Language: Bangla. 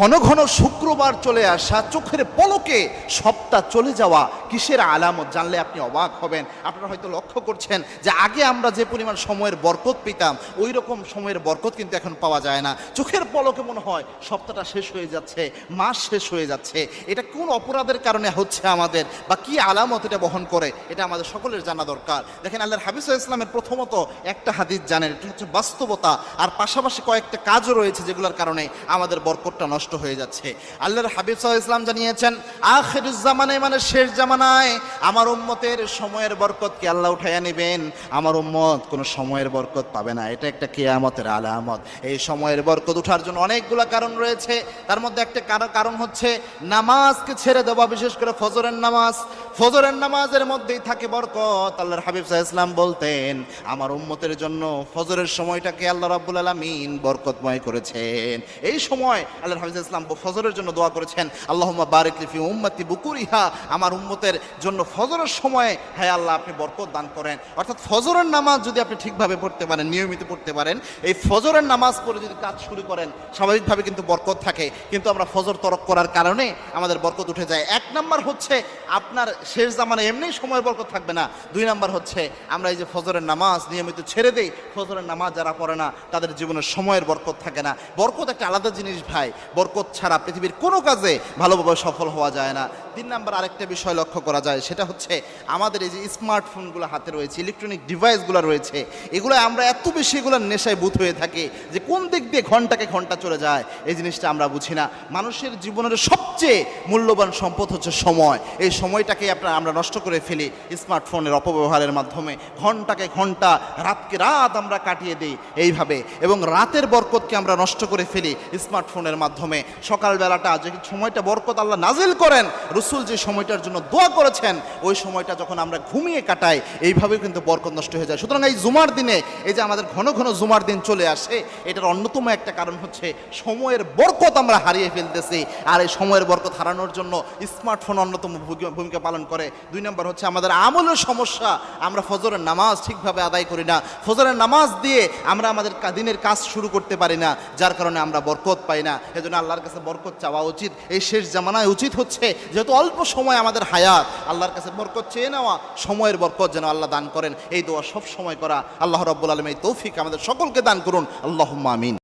ঘন ঘন শুক্রবার চলে আসা চোখের পলকে সপ্তাহ চলে যাওয়া কিসের আলামত জানলে আপনি অবাক হবেন। আপনারা হয়তো লক্ষ্য করছেন যে আগে আমরা যে পরিমাণ সময়ের বরকত পেতাম, ওই রকম সময়ের বরকত কিন্তু এখন পাওয়া যায় না। চোখের পলকে মনে হয় সপ্তাহটা শেষ হয়ে যাচ্ছে, মাস শেষ হয়ে যাচ্ছে। এটা কোন অপরাধের কারণে হচ্ছে আমাদের বা কি আলামত এটা বহন করে, এটা আমাদের সকলের জানা দরকার। দেখেন আল্লাহর হাবিজ ইসলামের প্রথমত একটা হাদিস জানেন, এটা হচ্ছে বাস্তবতা। আর পাশাপাশি কয়েকটা কাজও রয়েছে যেগুলোর কারণে আমাদের বরকতটা নষ্ট হয়ে যাচ্ছে। আল্লাহর হাবিব আলাইহি ইসলাম জানিয়েছেন, আখিরুজ জামানায় মানে শেষ জামানায় আমার উম্মতের সময়ের বরকত কি আল্লাহ উঠাইয়া নেবেন? আমার উম্মত কোনো সময়ের বরকত পাবে না। এটা একটা কেয়ামতের আলামত। এই সময়ের বরকত উঠার জন্য অনেকগুলো কারণ রয়েছে। তার মধ্যে একটা কার- কারণ হচ্ছে নামাজকে ছেড়ে দেওয়া, বিশেষ করে ফজরের নামাজ। ফজরের নামাজের মধ্যেই থাকে বরকত। আল্লাহর হাবিব আলাইহি ইসলাম বলতেন, আমার উম্মতের জন্য ফজরের সময়টাকে আল্লাহ রাব্বুল আলামিন বরকতময় করেছেন। এই সময় আল্লাহর হাবিব ইসলাম ফজরের জন্য দোয়া করেছেন, আল্লাহুম্মা বারিক উম্মতি বুকুরিহা। আমার উম্মতের জন্য ফজরের সময় হ্যাঁ আল্লাহ, আপনি বরকত দান করেন। অর্থাৎ ফজরের নামাজ যদি আপনি ঠিকভাবে পড়তে পারেন, নিয়মিত পড়তে পারেন, এই ফজরের নামাজ পড়ে যদি কাজ শুরু করেন, স্বাভাবিকভাবে কিন্তু বরকত থাকে। কিন্তু আমরা ফজর তরক করার কারণে আমাদের বরকত উঠে যায়। এক নম্বর হচ্ছে, আপনার শেষ জামানে এমনি সময় বরকত থাকবে না। দুই নাম্বার হচ্ছে, আমরা এই যে ফজরের নামাজ নিয়মিত ছেড়ে দেই, ফজরের নামাজ যারা পড়ে না, তাদের জীবনের সময়ের বরকত থাকে না। বরকত একটা আলাদা জিনিস ভাই। বরকত ছাড়া পৃথিবীর কোনো কাজে ভালোভাবে সফল হওয়া যায় না। তিন নাম্বার আরেকটা বিষয় লক্ষ্য করা যায়, সেটা হচ্ছে আমাদের এই যে স্মার্টফোনগুলো হাতে রয়েছে, ইলেকট্রনিক ডিভাইসগুলো রয়েছে, এগুলো আমরা এত বেশি এগুলোর নেশায় বুথ হয়ে থাকি যে কোন দিক দিয়ে ঘন্টাকে ঘণ্টা চলে যায়, এই জিনিসটা আমরা বুঝি না। মানুষের জীবনের সবচেয়ে মূল্যবান সম্পদ হচ্ছে সময়। এই সময়টাকে আপনার আমরা নষ্ট করে ফেলি স্মার্টফোনের অপব্যবহারের মাধ্যমে। ঘন্টাকে ঘণ্টা, রাতকে রাত আমরা কাটিয়ে দিই এইভাবে। এবং রাতের বরকতকে আমরা নষ্ট করে ফেলি স্মার্টফোনের মাধ্যমে। সকালবেলাটা যে সময়টা বরকত আল্লাহ নাজিল করেন রসুল যে সময়টার জন্য দোয়া করেছেন, ওই সময়টা যখন আমরা ঘুমিয়ে কাটাই এইভাবে কিন্তু বরকত নষ্ট হয়ে যায়। সুতরাং এই জুমার দিনে, এই যে আমাদের ঘন ঘন জুমার দিন চলে আসে, এটার অন্যতম একটা কারণ হচ্ছে সময়ের বরকত আমরা হারিয়ে ফেলতেছি। আর এই সময়ের বরকত হারানোর জন্য স্মার্টফোন অন্যতম ভূমিকা পালন করে। দুই নম্বর হচ্ছে আমাদের আমলের সমস্যা, আমরা ফজরের নামাজ ঠিকভাবে আদায় করি না। ফজরের নামাজ দিয়ে আমরা আমাদের দিনের কাজ শুরু করতে পারি না, যার কারণে আমরা বরকত পাই না। এজন্য আল্লাহর কাছে বরকত চাওয়া উচিত। এই শেষ জামানায় উচিত হচ্ছে, যেহেতু অল্প সময় আমাদের হায়াত। আল্লাহর কাছে বরকত চেয়ে নেওয়া, সময়ের বরকত যেন আল্লাহ দান করেন। এই দোয়া সব সময় করা। আল্লাহ রব্বুল আলম এই তৌফিক আমাদের সকলকে দান করুন। আল্লাহ আমিন।